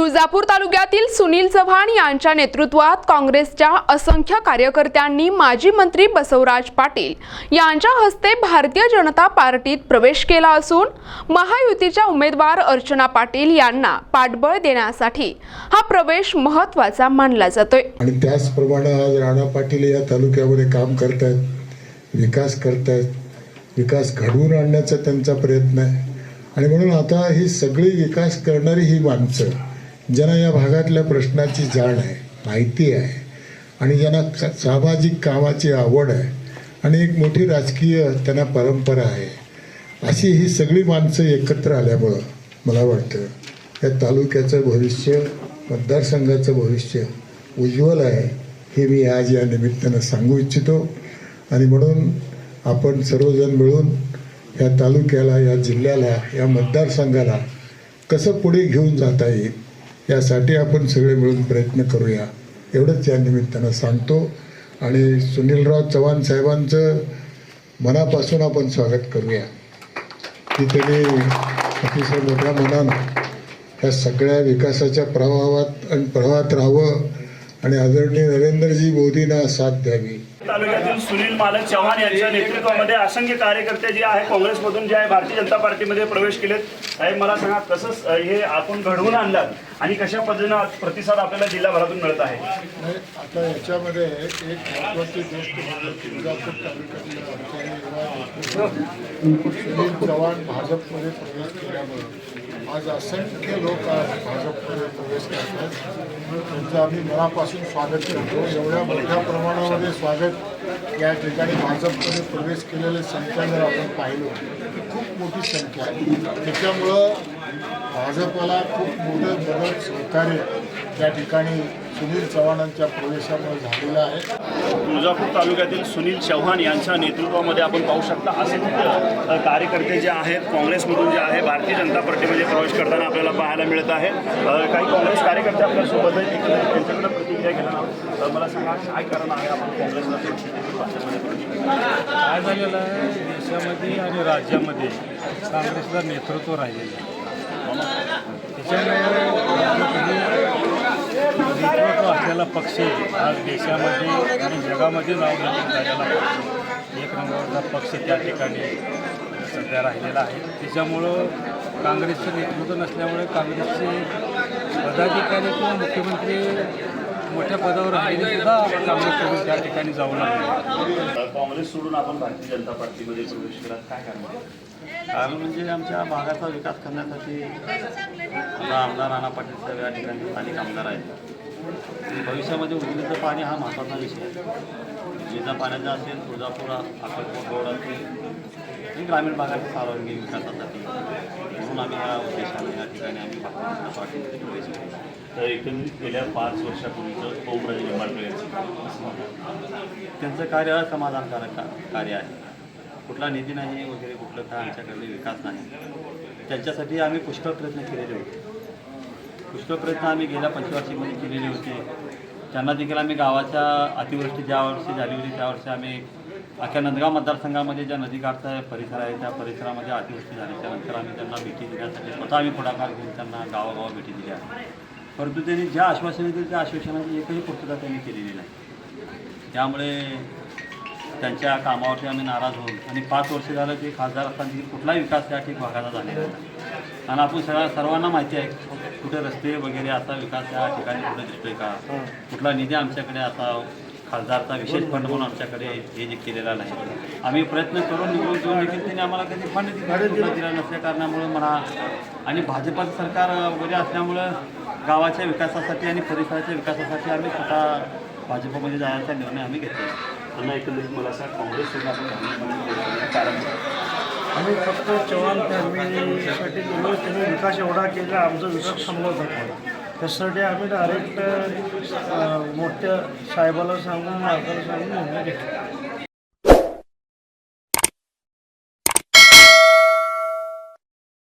तुळजापूर तालुक्यातील सुनील चव्हाण यांच्या नेतृत्वात काँग्रेसच्या असंख्य कार्यकर्त्यांनी माजी मंत्री बसवराज पाटील यांच्या हस्ते भारतीय जनता पार्टीत प्रवेश केला असून महायुतीच्या उमेदवार अर्चना पाटील यांना पाठबळ देण्यासाठी हा प्रवेश महत्त्वाचा मानला जातोय. आणि त्याचप्रमाणे आज राणा पाटील या तालुक्यामध्ये काम करतायत विकास करतायत विकास घडवून आणण्याचा त्यांचा प्रयत्न आहे. आणि म्हणून आता ही सगळी विकास करणारी ही माणसं ज्यांना या भागातल्या प्रश्नाची जाण आहे माहिती आहे आणि ज्यांना स- सामाजिक कामाची आवड आहे आणि एक मोठी राजकीय त्यांना परंपरा आहे अशी ही सगळी माणसं एकत्र आल्यामुळं मला वाटतं या तालुक्याचं भविष्य मतदारसंघाचं भविष्य उज्ज्वल आहे हे मी आज या निमित्तानं सांगू इच्छितो. आणि म्हणून आपण सर्वजण मिळून या तालुक्याला या जिल्ह्याला या मतदारसंघाला कसं पुढे घेऊन जाता येईल यासाठी आपण सगळे मिळून प्रयत्न करूया. एवढंच या निमित्तानं सांगतो. आणि सुनीलराव चव्हाण साहेबांचं मनापासून आपण स्वागत करूया. की त्यांनी अतिशय मोठ्या मनानं ह्या सगळ्या विकासाच्या प्रवाहात आणि प्रवाहात राहावं आणि आदरणीय नरेंद्रजी मोदींना साथ द्यावी. तालुक्यातील सुनील मालक चव्हाण यांच्या नेतृत्वामध्ये असंख्य कार्यकर्ते जे आहे काँग्रेसमधून जे आहे भारतीय जनता पार्टीमध्ये प्रवेश केलेत. साहेब मला सांगा कसं हे आपण घडवून आणलात आणि कशा पद्धतीनं प्रतिसाद आपल्याला जिल्हाभरातून मिळत आहे? आता याच्यामध्ये एक महत्वाची गोष्ट म्हणजे तुळजापूर तालुक्यातील चव्हाण भाजपमध्ये प्रवेश केल्यामुळे आज असंख्य लोक आज भाजपमध्ये प्रवेश करतात. त्यांचं आम्ही मनापासून स्वागत करतो. एवढ्या मोठ्या प्रमाणामध्ये स्वागत या ठिकाणी भाजपमध्ये प्रवेश केलेल्या संख्या जर आपण पाहिलो तर खूप मोठी संख्या आहे. त्याच्यामुळं भाजपला खूप मोठं मदत सहकार्य त्या ठिकाणी सुनील चव्हाणांच्या प्रवेशामुळे झालेलं आहे. तुळजापूर तालुक्यातील सुनील चव्हाण यांच्या नेतृत्वामध्ये आपण पाहू शकता असंख्य कार्यकर्ते जे आहेत काँग्रेसमधून जे आहे भारतीय जनता पार्टीमध्ये प्रवेश करताना आपल्याला पाहायला मिळत आहे. काही काँग्रेस कार्यकर्ते आपल्यासोबत आहेत प्रतिक्रिया घेणार अ, मला सांगा काय कारण आहे आपण काँग्रेसला काय झालेलं आहे? देशामध्ये आणि राज्यामध्ये काँग्रेसला नेतृत्व राहिलेलं आहे. त्याच्यामुळे नेतृत्व असलेला पक्ष आज देशामध्ये आणि जगामध्ये नाव झालेला एक नंबरचा पक्ष त्या ठिकाणी सध्या राहिलेला आहे. त्याच्यामुळं काँग्रेसचं नेतृत्व नसल्यामुळे काँग्रेसचे पदाधिकारी किंवा मुख्यमंत्री मोठ्या पदावर काँग्रेसकडून त्या ठिकाणी जाऊ लागले. काँग्रेस सोडून आपण भारतीय जनता पार्टीमध्ये प्रवेश केला. काय कारण? कारण म्हणजे आमच्या भागाचा विकास करण्यासाठी आता आमदार राणा पाटील साहेब या ठिकाणी स्थानिक आमदार आहेत. आणि भविष्यामध्ये उजनीचं पाणी हा महत्त्वाचा विषय आहे. उजनीचा पाण्याचा असेल तुळजापूर अक्कलकोट रोड असेल आणि ग्रामीण भागाच्या सार्वजनिक विकासासाठी म्हणून आम्ही या उद्देशाने या ठिकाणी आम्ही तर एकंदरीत गेल्या पाच वर्षापूर्वीचं ओमराजे निंबाळकर यांचं त्यांचं कार्य समाधानकारक कार्य आहे. कुठला निधी नाही वगैरे कुठलं काय आमच्याकडे विकास नाही. त्यांच्यासाठी आम्ही पुष्कळ प्रयत्न केलेले होते. पुष्कळ प्रयत्न आम्ही गेल्या पंचवार्षिकमध्ये केलेले होते. त्यांना देखील आम्ही गावाच्या अतिवृष्टी ज्या वर्षी झाली होती त्या वर्षी आम्ही अख्ख्या नंदगाव मतदारसंघामध्ये ज्या नदीकाठचा परिसर आहे त्या परिसरामध्ये अतिवृष्टी झाल्याच्यानंतर आम्ही त्यांना भेटी देण्यासाठी स्वतः आम्ही पुढाकार घेऊन त्यांना गावागावा भेटी दिल्या. परंतु त्यांनी ज्या आश्वासने दिली त्या आश्वासनाची एकही पूर्तता त्यांनी केलेली नाही. त्यामुळे त्यांच्या कामावरती आम्ही नाराज होऊन आणि पाच वर्ष झालं ते खासदार असताना कुठलाही विकास त्या ठिक भागाचा झालेला नाही. आणि आपण सगळ्या सर्वांना माहिती आहे कुठे रस्ते वगैरे असा विकास या ठिकाणी कुठे दिसतोय का? कुठला निधी आमच्याकडे असा खासदारचा विशेष फंड म्हणून आमच्याकडे हे जे केलेला नाही. आम्ही प्रयत्न करून निवडून देऊन देखील त्यांनी आम्हाला कधी फंड दिला नसल्या कारणामुळे म्हणा आणि भाजपाचं सरकार वगैरे असल्यामुळं गावाच्या विकासासाठी आणि परिसराच्या विकासासाठी आम्ही स्वतः भाजपमध्ये जाण्याचा निर्णय आम्ही घेतला त्यांना एकंदरीत मला सांग काँग्रेस. कारण? आम्ही फक्त चव्हाण फॅमिलीसाठी विकास एवढा केला आमचा विकास थांबला होता. त्यासाठी आम्ही डायरेक्ट मोठ्या साहेबाला सांगून मालकाला सांगून निर्णय घेतला.